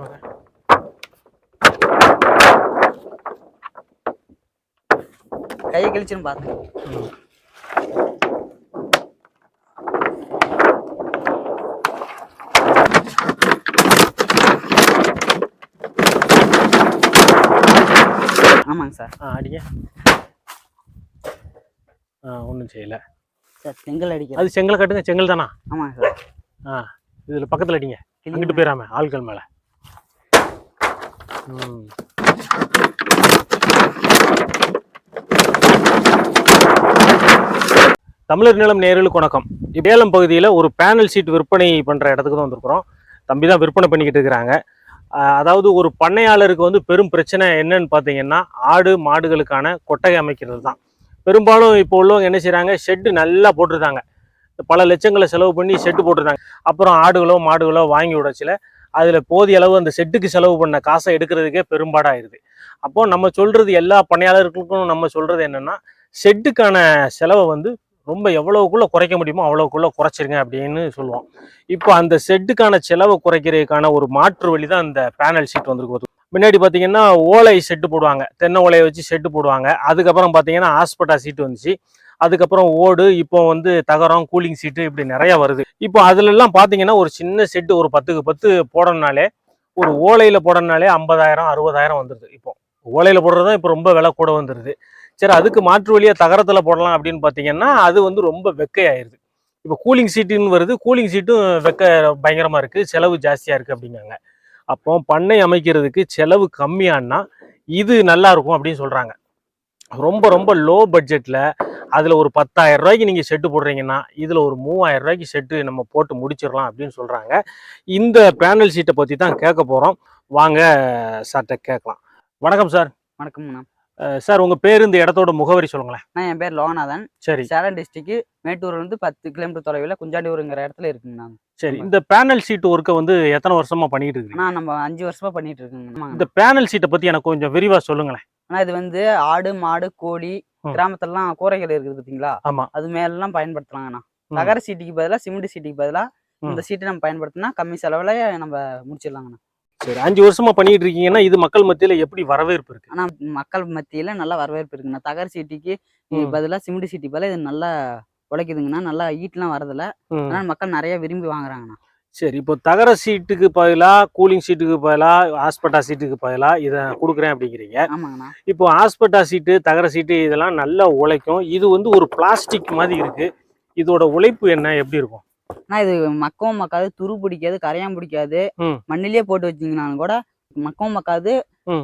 பாருங்க கையை கிழிச்சுன்னு ம். ஆமாங்க சார் ஆ அடிங்க ஆ ஒன்றும் செய்யலை சார் செங்கல் அடிக்கிறது அது செங்கல் கட்டுங்க செங்கல் தானா ஆமாங்க சார் ஆ இதில் பக்கத்தில் அடிங்க அங்கிட்டு போயிடாம ஆட்கள் மேலே தமிழர் நிலம் நேர்களுக்கு வணக்கம் வேலம் பகுதியில் ஒரு பேனல் சீட் விற்பனை பண்ணுற இடத்துக்கு தான் வந்திருக்கிறோம். தம்பி தான் விற்பனை பண்ணிக்கிட்டு இருக்கிறாங்க. அதாவது ஒரு பண்ணையாளருக்கு வந்து பெரும் பிரச்சனை என்னன்னு பார்த்தீங்கன்னா ஆடு மாடுகளுக்கான கொட்டகை அமைக்கிறது தான். பெரும்பாலும் இப்போ உள்ளவங்க என்ன செய்கிறாங்க ஷெட்டு நல்லா போட்டிருந்தாங்க பல லட்சங்களை செலவு பண்ணி ஷெட்டு போட்டிருந்தாங்க அப்புறம் ஆடுகளோ மாடுகளோ வாங்கி விடச்சில அதில் போதிய அளவு அந்த செட்டுக்கு செலவு பண்ண காசை எடுக்கிறதுக்கே பெரும்பாடாயிருது. அப்போது நம்ம சொல்கிறது எல்லா பணியாளர்களுக்கும் நம்ம சொல்கிறது என்னென்னா செட்டுக்கான செலவை வந்து ரொம்ப எவ்வளவுக்குள்ளே குறைக்க முடியுமோ அவ்வளோக்குள்ளே குறைச்சிருங்க அப்படின்னு சொல்லுவோம். இப்போ அந்த செட்டுக்கான செலவை குறைக்கிறதுக்கான ஒரு மாற்று வழி தான் அந்த பேனல் ஷீட் வந்துருக்கு முன்னாடி பார்த்தீங்கன்னா ஓலை செட்டு போடுவாங்க. தென்னை ஓலையை வச்சு செட்டு போடுவாங்க. அதுக்கப்புறம் பார்த்தீங்கன்னா ஆஸ்பட்டா சீட்டு வந்துச்சு. அதுக்கப்புறம் ஓடு இப்போ வந்து தகரம் கூலிங் சீட்டு இப்படி நிறைய வருது. இப்போ அதுல எல்லாம் பார்த்தீங்கன்னா ஒரு சின்ன செட்டு ஒரு பத்துக்கு பத்து போடணுனாலே ஒரு ஓலையில போடணுனாலே ஐம்பதாயிரம் அறுபதாயிரம் வந்துடுது இப்போ. ஓலையில் போடுறது தான் இப்போ ரொம்ப விலை கூட வந்துடுது சரி அதுக்கு மாற்று வழியாக தகரத்தில் போடலாம் அப்படின்னு பார்த்தீங்கன்னா அது வந்து ரொம்ப வெக்கையாயிருது. இப்போ கூலிங் சீட்டுன்னு வருது கூலிங் சீட்டும் வெக்க பயங்கரமாக இருக்குது செலவு ஜாஸ்தியாக இருக்குது அப்படிங்காங்க அப்போ பண்ணை அமைக்கிறதுக்கு செலவு கம்மியானா இது நல்லா இருக்கும் அப்படின்னு சொல்கிறாங்க ரொம்ப ரொம்ப லோ பட்ஜெட்டில் அதுல ஒரு பத்தாயிரம் ரூபாய்க்கு நீங்க செட்டு போடுறீங்கன்னா இதுல ஒரு மூவாயிரம் ரூபாய்க்கு செட்டு நம்ம போட்டு முடிச்சிடலாம் அப்படின்னு சொல்றாங்க. இந்த பேனல் சீட்டை பத்தி தான் கேட்க போறோம். வாங்க சார்கிட்ட கேட்கலாம். வணக்கம் சார் வணக்கம்ண்ணா. சார் உங்க பேர் இந்த இடத்தோட முகவரி சொல்லுங்களேன். நான் என் பேர் லோகநாதன். சரி. சேலம் டிஸ்ட்ரிக்ட் மேட்டூர்ல இருந்து பத்து கிலோமீட்டர் தொலைவில் குஞ்சாண்டியூருங்கிற இடத்துல இருக்குங்கண்ணா. சரி. இந்த பேனல் சீட் ஒர்க்கை வந்து எத்தனை வருஷமா பண்ணிட்டு இருக்கீங்க? ஆனால் நம்ம அஞ்சு வருஷமா பண்ணிட்டு இருக்கோங்க இந்த பேனல் சீட்டை பத்தி எனக்கு கொஞ்சம் விரிவா சொல்லுங்களேன். ஆனால் இது வந்து ஆடு மாடு கோழி ம். கிராமத்துலலாம் கூரைகள் இருக்குது பார்த்தீங்களா ஆமா அது மேலெல்லாம் பயன்படுத்தலாங்கண்ணா ம். தகர சீட்டுக்கு பதிலாக சிமெண்ட் சீட்டுக்கு பதிலாக ம். இந்த சீட்டை நம்ம பயன்படுத்தினா கம்மி செலவில் நம்ம முடிச்சிடலாங்கண்ணா சரி அஞ்சு வருஷமா பண்ணிட்டு இருக்கீங்கன்னா இது மக்கள் மத்தியில எப்படி வரவேற்பு இருக்கு ஆனால் மக்கள் மத்தியில் நல்ல வரவேற்பு இருக்குண்ணா தகர சீட்டுக்கு ம். பதிலாக சிமெண்ட் சீட்டுக்கு பதிலாக இது நல்லா உழைக்குதுங்கண்ணா நல்லா ஈட்டெலாம் வரதில்ல. அதனால மக்கள் நிறைய விரும்பி வாங்குறாங்கண்ணா சரி இப்போ தகர சீட்டுக்கு பதிலா கூலிங் சீட்டுக்கு பதிலா ஹாஸ்பட்டா சீட்டுக்கு பதிலா இதை கொடுக்குறேன் அப்படிங்கிறீங்க. இப்போ ஹாஸ்பட்டா சீட்டு தகர சீட்டு இதெல்லாம் நல்லா உழைக்கும். இது வந்து ஒரு பிளாஸ்டிக் மாதிரி இருக்கு. இதோட உழைப்பு என்ன? எப்படி இருக்கும்? ஆனால் இது மக்கவும் மக்காது துரு பிடிக்காது கரையான் பிடிக்காது. ம். மண்ணிலே போட்டு வச்சிங்கனாலும் கூட மக்கவும் மக்காது.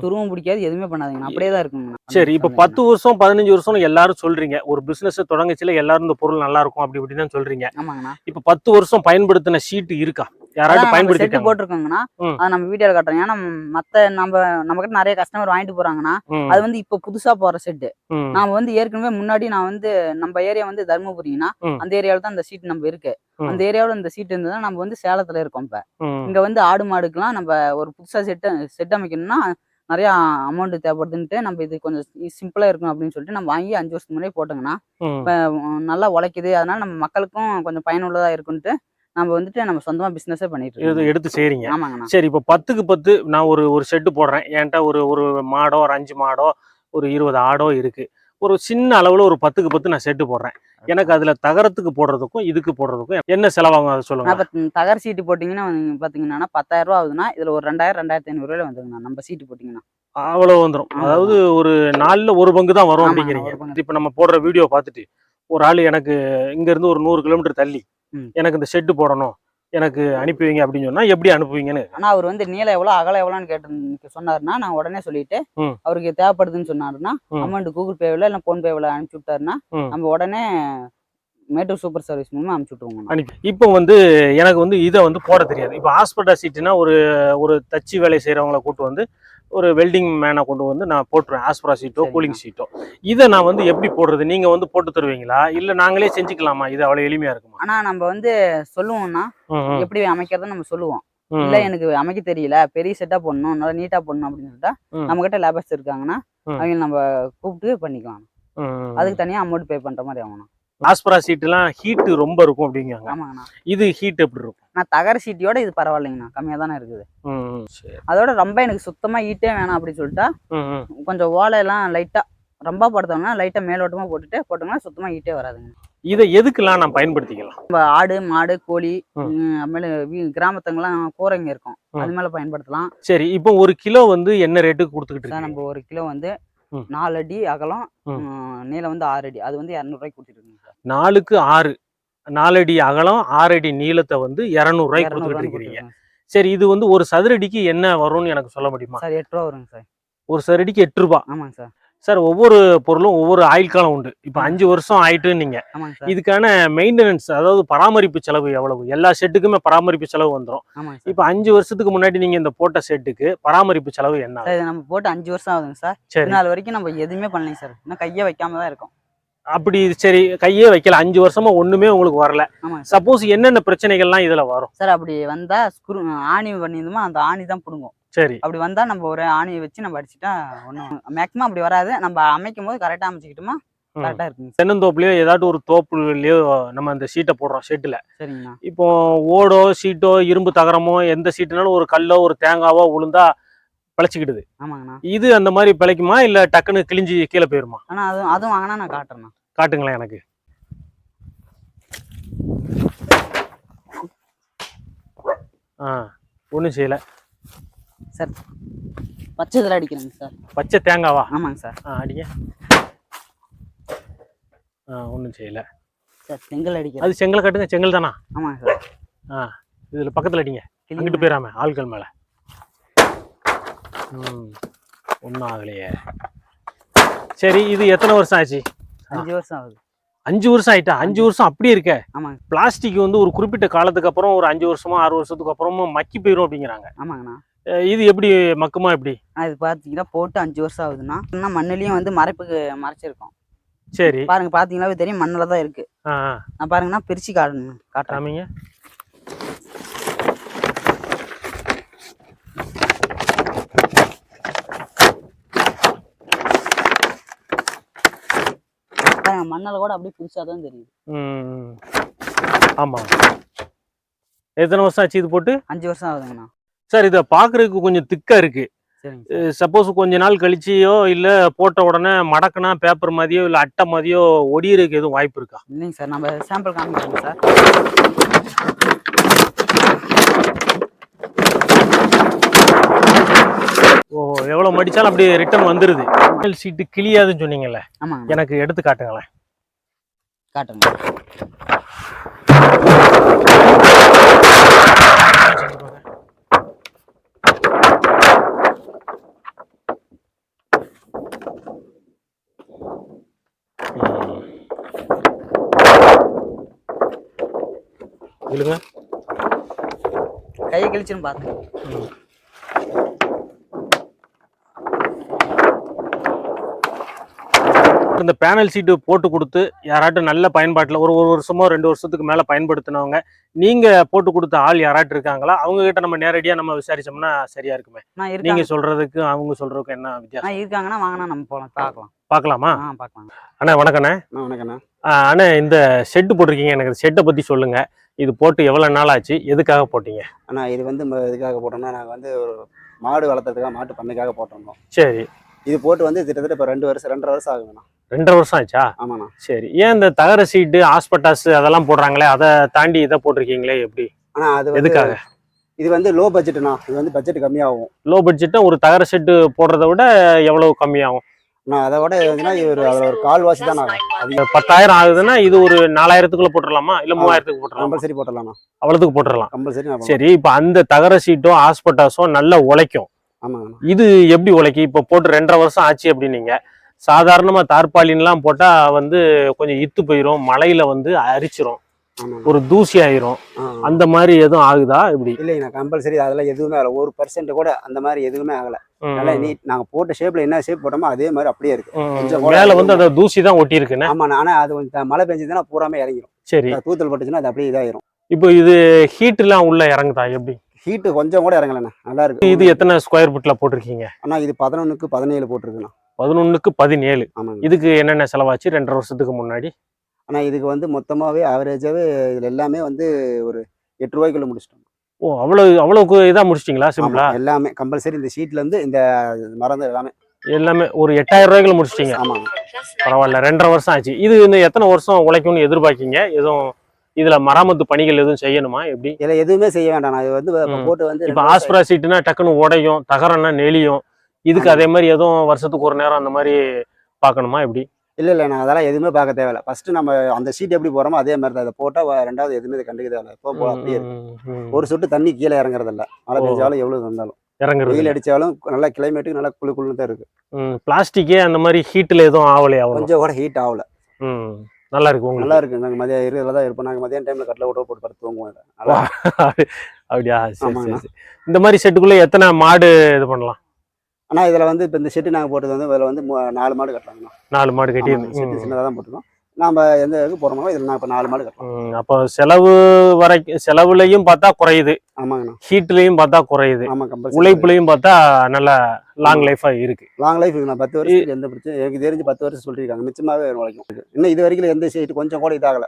துருவும் பிடிக்காது எதுவுமே பண்ணாதீங்கண்ணா அப்படியே தான் இருக்குங்கண்ணா சரி இப்போ பத்து வருஷம் பதினஞ்சு வருஷம் எல்லாரும் சொல்றீங்க. ஒரு பிசினஸ் தொடங்கச்சில எல்லாரும் இந்த பொருள் நல்லா இருக்கும் அப்படி இப்படி தான் சொல்றீங்க. ஆமாங்கண்ணா. இப்போ பத்து வருஷம் பயன்படுத்தின சீட்டு இருக்கா? யாராவது செட்டு போட்டிருக்கோங்கண்ணா. ம். அதை நம்ம வீடியோல காட்டுறோம். ஏன்னா மத்த நம்ம நம்ம கிட்ட நிறைய கஸ்டமர் வாங்கிட்டு போறாங்கன்னா அது வந்து இப்ப புதுசா போற செட்டு நாம வந்து ஏற்கனவே முன்னாடி நான் வந்து நம்ம ஏரியா வந்து தருமபுரினா. அந்த ஏரியாவில் தான் அந்த சீட் நம்ம இருக்கு. அந்த ஏரியாவில் இந்த சீட் இருந்ததுன்னா நம்ம வந்து சேலத்துல இருக்கோம் இப்ப. இங்க வந்து ஆடு மாடுக்கெல்லாம் நம்ம ஒரு புதுசா செட் செட் அமைக்கணும்னா நிறைய அமௌண்ட் தேவைப்படுதுன்ட்டு நம்ம இது கொஞ்சம் சிம்பிளா இருக்கும் அப்படின்னு சொல்லிட்டு நம்ம வாங்கி அஞ்சு வருஷத்துக்கு முன்னாடி போட்டோங்கன்னா. இப்ப நல்லா உழைக்குது. அதனால நம்ம மக்களுக்கும் கொஞ்சம் பயனுள்ளதா இருக்குன்ட்டு நம்ம வந்துட்டு நம்ம சொந்தமா பிசினஸே பண்ணிட்டு எடுத்து செய்றீங்க. ஆமாங்கண்ணா. சரி இப்போ பத்துக்கு பத்து நான் ஒரு ஒரு செட்டு போடுறேன். என்கிட்ட ஒரு ஒரு மாடோ ஒரு அஞ்சு மாடோ ஒரு இருபது ஆடோ இருக்கு. ஒரு சின்ன அளவுல ஒரு பத்துக்கு பத்து நான் செட்டு போடுறேன். எனக்கு அதுல தகரத்துக்கு போடுறதுக்கும் இதுக்கு போடுறதுக்கும் என்ன செலவாகும் அதை நான் சொல்லுங்க இப்ப தகர சீட்டு போட்டீங்கன்னா வந்து பாத்தீங்கன்னா பத்தாயிரம் ரூபா ஆகுதுன்னா இதுல ஒரு ரெண்டாயிரம் ரெண்டாயிரத்தி ஐநூறு ரூபாயில வந்துருங்கண்ணா நம்ம சீட்டு போட்டீங்கன்னா. அவ்வளவு வந்துடும். அதாவது ஒரு நாலுல ஒரு பங்கு தான் வரும் அப்படிங்கிறீங்க. இப்போ நம்ம போடுற வீடியோ பார்த்துட்டு ஒரு ஆள் எனக்கு இங்க இருந்து ஒரு நூறு கிலோமீட்டர் தள்ளி. எனக்கு இந்த செட்டு போடணும் எனக்கு அனுப்பி வைங்க அப்படின்னு சொன்னா எப்படி அனுப்புவீங்கன்னு ஆனா அவர் வந்து நீளம் எவ்வளவு அகலம் எவ்வளோன்னு கேட்டு சொன்னாருன்னா நான் உடனே சொல்லிட்டு. அவருக்கு தேவைப்படுதுன்னு சொன்னாருன்னா. அமௌண்ட் கூகுள் பேவில் இல்லை ஃபோன் பேவில் அனுப்பிச்சு விட்டாருன்னா. நம்ம உடனே மேட்டூர் சூப்பர் சர்வீஸ் மூலமா அனுப்பிச்சு விட்டுருவோங்க அனுப்பி இப்போ வந்து எனக்கு வந்து இதை வந்து போட தெரியாது இப்போ ஹாஸ்பிட்டல் சீட்டுனா ஒரு ஒரு தச்சு வேலை செய்கிறவங்கள கூட்டு வந்து ஒரு வெல்டிங் மேனை கொண்டு வந்து நான் போட்டுருவேன். ஆஸ்பரா சீட்டோ. கூலிங் சீட்டோ இதை நான் வந்து எப்படி போடுறது? நீங்கள் வந்து போட்டு தருவீங்களா? இல்லை நாங்களே செஞ்சுக்கலாமா? இது அவ்வளோ எளிமையாக இருக்குமா? ஆனா நம்ம வந்து சொல்லுவோம்னா எப்படி அமைக்கிறத நம்ம சொல்லுவோம். இல்ல எனக்கு அமைக்க தெரியல. பெரிய செட்டா போடணும் நல்லா நீட்டா போடணும் அப்படின்னு சொல்லிட்டா. நம்ம கிட்ட லேபர்ஸ் இருக்காங்கன்னா. அவங்க நம்ம கூப்பிட்டு பண்ணிக்கலாம். அதுக்கு தனியா அமௌண்ட் பே பண்ற மாதிரி ஆகணும். ஆஸ்பரா சீட்டுலாம் ஹீட் ரொம்ப இருக்கும் அப்படிங்காங்க ஆமாங்கண்ணா. இது ஹீட் எப்படி இருக்கும்? நான் தகர சீட்டியோட இது பரவாயில்லைங்கண்ணா. கம்மியாக தானே இருக்குது. அதோட ரொம்ப எனக்கு சுத்தமா ஈட்டே வேணாம் அப்படின்னு சொல்லிட்டா. கொஞ்சம் ஓலையெல்லாம் லைட்டா ரொம்ப படுத்தோம்னா லைட்டா மேலோட்டமா போட்டுட்டு போட்டோம்னா சுத்தமா ஈட்டே வராதுங்க. இதை எதுக்கெல்லாம் நான் பயன்படுத்திக்கலாம்? நம்ம ஆடு மாடு கோழி வீ- கிராமத்துங்கெல்லாம் கூரைங்க இருக்கும். அது மேல பயன்படுத்தலாம். சரி இப்போ ஒரு கிலோ வந்து என்ன ரேட்டுக்கு கொடுத்துக்கிட்டு நம்ம ஒரு கிலோ வந்து. நாலு அடி அகலம் நீளம் வந்து ஆறு அடி. அது வந்து இரநூறுவாய்க்கு கொடுத்துருக்குங்க சார். நாலுக்கு ஆறு. நாலடி அகலம் ஆறு அடி நீளத்தை வந்து இரநூறுவாய்க்கு இரநூறுவான்னு இருக்கிறீங்க சரி. இது வந்து ஒரு சதுரடிக்கு என்ன வரும்னு எனக்கு சொல்ல முடியுமா? சார் எட்டு ரூபா வருங்க சார். ஒரு சதுரடிக்கு எட்டு ரூபாய் ஆமாங்க சார். சார் ஒவ்வொரு பொருளும் ஒவ்வொரு ஆயுள் காலம் உண்டு. இப்போ. அஞ்சு வருஷம் ஆயிட்டு நீங்க இதுக்கான மெயின்டெனன்ஸ் அதாவது பராமரிப்பு செலவு எவ்வளவு? எல்லா செட்டுக்குமே பராமரிப்பு செலவு வந்துடும் இப்போ அஞ்சு வருஷத்துக்கு முன்னாடி நீங்க இந்த போட்ட செட்டுக்கு பராமரிப்பு செலவு என்ன நம்ம போட்டு அஞ்சு வருஷம் ஆகுதுங்க சார். சரி. நாள் வரைக்கும் நம்ம எதுவுமே பண்ணலைங்க சார். இன்னும் கையை வைக்காம தான் இருக்கோம். அப்படி சரி கையே வைக்கல. அஞ்சு வருஷமா ஒண்ணுமே உங்களுக்கு வரல. சப்போஸ் என்னென்ன பிரச்சனைகள்லாம் இதுல வரும்? சார் அப்படி வந்தா ஸ்க்ரூ ஆணி பண்ணியிருந்தோமோ அந்த ஆணி தான் பிடுங்கும். சரி. அப்படி வந்தா நம்ம ஒரு ஆணியை வச்சு நம்ம அடிச்சிட்டா ஒன்றும் மேக்ஸிமம் அப்படி வராது. நம்ம அமைக்கும் போது கரெக்டாக அமைச்சிக்கிட்டோமா? ம். கரெக்டாக இருக்குங்க. தென்னந்தோப்புலயோ ஏதாட்டும் ஒரு தோப்புலயோ நம்ம அந்த சீட்டை போடுறோம் ஷெட்டில் சரிங்கண்ணா இப்போ ஓடோ சீட்டோ இரும்பு தகரமோ எந்த சீட்டுனாலும் ஒரு கல்லோ ஒரு தேங்காவோ உளுந்தா பிழைச்சிக்கிடுது. ஆமாங்கண்ணா. இது அந்த மாதிரி பிழைக்குமா? இல்ல டக்குன்னு கிழிஞ்சு கீழே போயிருமா? ஆனால் அதுவும் அதுவும் வாங்கினா நான் காட்டுறேண்ணா. காட்டுங்களேன் எனக்கு. ஆ ஒன்றும் செய்யல. சார். பச்சை இதில் அடிக்கிறேங்க சார். பச்சை தேங்காவா? ஆமாங்க சார். ஆ அடிங்க. ஆ ஒன்றும் செய்யல. சார் செங்கல் அடிக்கிறேன். அது செங்கல் கட்டுங்க செங்கல் தானா? ஆமாங்க சார். ஆ இதுல பக்கத்துல அடிங்க. அங்கிட்டு போயிடாம ஆட்கள் மேல. ம் ஒன்றும் ஆகலையே. சரி இது எத்தனை வருஷம் ஆச்சு? அஞ்சு வருஷம் ஆகுது. அஞ்சு வருஷம் ஆயிட்டா? அஞ்சு வருஷம் அப்படியே இருக்க. ஆமாங்க. பிளாஸ்டிக் வந்து ஒரு குறிப்பிட்ட காலத்துக்கு அப்புறம் ஒரு அஞ்சு வருஷமோ ஆறு வருஷத்துக்கு அப்புறமும் மக்கி போயிடும் அப்படிங்கிறாங்க. ஆமாங்கண்ணா. இது எப்படி மக்குமா எப்படி? இது பார்த்தீங்கன்னா போட்டு அஞ்சு வருஷம் ஆகுதுண்ணா. இன்னும் மண்ணுலயும் வந்து மறைப்புக்கு மறைச்சிருக்கோம். சரி. பாருங்க பார்த்தீங்கன்னாவே தெரியும் மண்ணில் தான் இருக்கு. நான் பாருங்கன்னா பிரிச்சு காட்டணும் பாருங்க மண்ணில் கூட அப்படியே புதுசாக தான் தெரியுது ஆமா. எத்தனை வருஷம் ஆச்சு இது போட்டு? அஞ்சு வருஷம் ஆகுதுங்கண்ணா. சார் இதை பார்க்கறதுக்கு கொஞ்சம் திக்கா இருக்கு. சப்போஸ் கொஞ்ச நாள் கழிச்சியோ இல்ல போட்ட உடனே மடக்குனா பேப்பர் மாதிரியோ இல்ல அட்டை மாதிரியோ ஒடியறதுக்கு எதுவும் வாய்ப்பு இருக்கா? இல்லைங்க சார் நம்ம சாம்பிள் காமிக்கிறோங்க சார். ஓ எவ்வளவு மடிச்சாலும் அப்படியே ரிட்டர்ன் வந்துருது. சீட்டு கிளியாதுன்னு சொன்னீங்கல்ல? எனக்கு எடுத்து காட்டுங்களேன். காட்டுங்க. இல்லைங்க கையை கிழிச்சுன்னு பார்த்தேன் இந்த பேனல் சீட்டு போட்டு கொடுத்து யாராட்டும் நல்ல பயன்பாட்டில் ஒரு ஒரு வருஷமோ ரெண்டு வருஷத்துக்கு மேலே பயன்படுத்தினவங்க நீங்க போட்டு கொடுத்த ஆள் யாராட்டும் இருக்காங்களா? அவங்க கிட்ட நம்ம நேரடியாக நம்ம விசாரிச்சோம்னா சரியா இருக்குமே. நான் நீங்க இருக்காங்க. சொல்றதுக்கு அவங்க சொல்றதுக்கு என்ன வித்தியாசம்? இருக்காங்கன்னா வாங்கினா நம்ம போகலாம் பார்க்கலாம். பார்க்கலாமா? பார்க்கலாம். அண்ணா வணக்கண்ணே அண்ணா வணக்கண்ணா அண்ணே இந்த ஷெட்டு போட்டிருக்கீங்க. எனக்கு ஷெட்டை பத்தி சொல்லுங்க. இது போட்டு எவ்வளவு நாள் ஆச்சு? எதுக்காக போட்டீங்க? அண்ணா இது வந்து இதுக்காக போட்டோம்னா நாங்கள் வந்து ஒரு மாடு வளர்த்துறதுக்காக மாட்டு பண்ணைக்காக போட்டிருந்தோம். சரி. இது போட்டு வந்து கிட்டத்தட்ட இப்போ ரெண்டு வருஷம் ரெண்டரை வருஷம் ஆகுதுண்ணா. ரெண்டரை வருஷம் ஆச்சா? ஆமாண்ணா. சரி. ஏன் இந்த தகர சீட்டு ஹாஸ்பட்டாஸ் அதெல்லாம் போடுறாங்களே? அதை தாண்டி இதை போட்டிருக்கீங்களே எப்படி? ஆனால் அது எதுக்காக? இது வந்து லோ பட்ஜெட்டுண்ணா இது வந்து பட்ஜெட் கம்மியாகும். லோ பட்ஜெட்டா ஒரு தகர செட்டு போடுறத விட எவ்வளவு கம்மியாகும்? நான் அதை விட இது ஒரு அதில் ஒரு கால்வாசி தான் நான் அது பத்தாயிரம் ஆகுதுன்னா இது ஒரு நாலாயிரத்துக்குள்ள போட்டுடலாமா இல்ல மூவாயிரத்துக்கு போட்டுடலாமா கம்பல்சரி போட்டுடலாம்ண்ணா அவ்வளவுக்கு போட்டுடலாம் கம்பல்சரி சரி இப்ப அந்த தகர சீட்டும் ஹாஸ்பட்டாஸும் நல்லா உழைக்கும். இது எப்படி உழைக்கும்? இப்ப போட்டு ரெண்டரை வருஷம் ஆச்சு அப்படின்னீங்க. சாதாரணமா தார்பாலின்லாம் போட்டா வந்து கொஞ்சம் இத்து போயிரும் மழையில வந்து அரிச்சிரும். ஒரு தூசி ஆயிரும். அந்த மாதிரி எதுவும் ஆகுதா இப்படி? இல்லைங்கண்ணா கம்பல்சரி அதெல்லாம் எதுவுமே ஆகலை. ஒரு பர்சன்ட் கூட அந்த மாதிரி எதுவுமே ஆகலை. நல்லா நீட் நாங்கள் போட்ட ஷேப்பில் என்ன ஷேப் போட்டோமோ அதே மாதிரி அப்படியே இருக்கு. மேல வந்து அந்த தூசி தான் ஒட்டி இருக்குன்னு ஆமாண்ணா ஆனால் அது மழை பெஞ்சதுன்னா பூராமே இறங்கிடும் சரி. தூத்தல் பட்டுச்சுன்னா அது அப்படியே இதாயிரும். இப்போ இது ஹீட் எல்லாம் உள்ள இறங்குதா எப்படி? ஹீட்டு கொஞ்சம் கூட இறங்கலண்ணா. நல்லா இருக்கு. இது எத்தனை ஸ்கொயர் ஃபீட்ல போட்டிருக்கீங்க? அண்ணா இது பதினொன்றுக்கு பதினேழு போட்டிருக்குண்ணா. பதினொன்னுக்கு பதினேழு. இதுக்கு என்னென்ன செலவாச்சு? ரெண்டரை வருஷத்துக்கு முன்னாடி? ஆனால் இதுக்கு வந்து மொத்தமாகவே ஆவரேஜாகவே இதில் எல்லாமே வந்து ஒரு எட்டு ரூபாய்க்குள்ள முடிச்சிட்டோம் ஓ அவ்வளவு அவ்வளவுக்கு இதா முடிச்சிட்டிங்களா சிம்பிளா எல்லாமே கம்பல்சரி இந்த ஷீட்ல இருந்து இந்த மரம் எல்லாமே. எல்லாமே ஒரு எட்டாயிரம் ரூபாய்க்குள்ள முடிச்சிட்டீங்க. ஆமாங்க பரவாயில்ல ரெண்டரை வருஷம் ஆச்சு. இது இன்னும் எத்தனை வருஷம் உழைக்கும்னு எதிர்பார்க்கீங்க? எதுவும் இதுல மராமத்து பணிகள் எதுவும் செய்யணுமா? எப்படி? இதில் எதுவுமே செய்ய வேண்டாம். இது வந்து. போட்டு வந்து இப்ப ஆஸ்பிரா சீட்டுனா டக்குன்னு உடையும் தகரம்னா நெளியும். இதுக்கு. அதே மாதிரி எதுவும் வருஷத்துக்கு ஒரு நேரம் அந்த மாதிரி பார்க்கணுமா? எப்படி? இல்ல இல்ல நான் அதெல்லாம் எதுவுமே பார்க்க தேவையில்ல. ஃபர்ஸ்ட் நம்ம அந்த ஷீட் எப்படி போறோமோ அதே மாதிரி தான். இதை போட்டா வ- ரெண்டாவது எதுவுமே இதை கண்டுக்க தேவையில்ல. இப்போ போ- அப்படியே. ஒரு சொட்டு தண்ணி கீழே இறங்குறது இல்ல மழை. பெஞ்சாலும் எவ்வளவு வந்தாலும். இறங்குறது வெயில் அடிச்சாலும் நல்லா கிளைமேட்டுக்கு நல்லா குளு குளுன்னு தான் இருக்கு. பிளாஸ்டிக்கே அந்த மாதிரி ஹீட்ல எதுவும் ஆகலையா கொஞ்சம் கூட ஹீட் ஆகல. நல்லா இருக்கு உங்களுக்கு? நல்லா இருக்கு. நாங்க மதியம் இருபதுல தான் இருப்போம். நாங்க மதியம் டைம்ல கட்டில விட்டு போட்டு படுத்து தூங்குவோம் அப்படியா. இந்த மாதிரி செட்டுக்குள்ள எத்தனை மாடு இது பண்ணலாம்? ஆனா இதுல வந்து இப்ப இந்த ஷெட்டு நாங்க போட்டது வந்து இதுல வந்து நாலு மாடு கட்டலாங்கண்ணா. நாலு மாடு கட்டி ஷெட்டு சின்னதாக தான் போட்டுருக்கோம். நாம எந்த இதுக்கு போறோமோ இதுல நான் இப்ப நாலு மாடு கட்டலாம். ம், அப்போ செலவு வரைக்கும் செலவுலையும் பார்த்தா குறையுது. ஆமாங்கண்ணா. ஹீட்லயும் பார்த்தா குறையுது. ஆமா கம்பல்சரி. உழைப்புலையும் பார்த்தா நல்ல லாங் லைஃபா இருக்கு. லாங் லைஃப் நான் பத்து வருஷத்துக்கு எந்த பிரச்சனை எனக்கு தெரிஞ்சு பத்து வருஷம் சொல்லியிருக்காங்க. மிச்சமாவே உழைக்கும். இன்னும் இது வரைக்கும் எந்த ஷீட் கொஞ்சம் கூட இதாகல.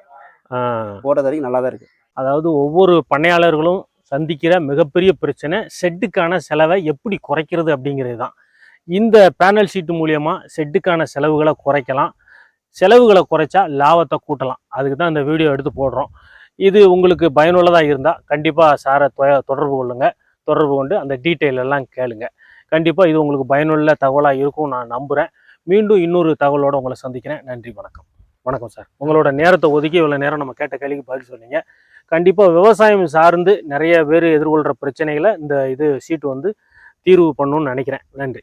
போட்டது வரைக்கும் நல்லா தான் இருக்கு. அதாவது ஒவ்வொரு பண்ணையாளர்களும் சந்திக்கிற மிகப்பெரிய பிரச்சனை செட்டுக்கான செலவை எப்படி குறைக்கிறது அப்படிங்கிறது தான் இந்த பேனல் சீட்டு மூலியமா செட்டுக்கான செலவுகளை குறைக்கலாம். செலவுகளை குறைச்சா லாபத்தை கூட்டலாம். அதுக்கு தான் இந்த வீடியோ எடுத்து போடுறோம். இது உங்களுக்கு பயனுள்ளதாக இருந்தால் கண்டிப்பாக சாரை தொடர்பு கொள்ளுங்கள் தொடர்பு கொண்டு அந்த டீட்டெயில் எல்லாம் கேளுங்க. கண்டிப்பாக இது உங்களுக்கு பயனுள்ள தகவலாக இருக்கும் நான் நம்புகிறேன் மீண்டும் இன்னொரு தகவலோடு உங்களை சந்திக்கிறேன். நன்றி வணக்கம். வணக்கம் சார் உங்களோட நேரத்தை ஒதுக்கி இவ்வளோ நேரம் நம்ம கேட்ட கேள்விக்கு பதில் சொன்னீங்க. கண்டிப்பாக விவசாயம் சார்ந்து நிறைய பேர் எதிர்கொள்கிற பிரச்சனைகளை இந்த இது சீட்டு வந்து தீர்வு பண்ணணும்னு நினைக்கிறேன். நன்றி.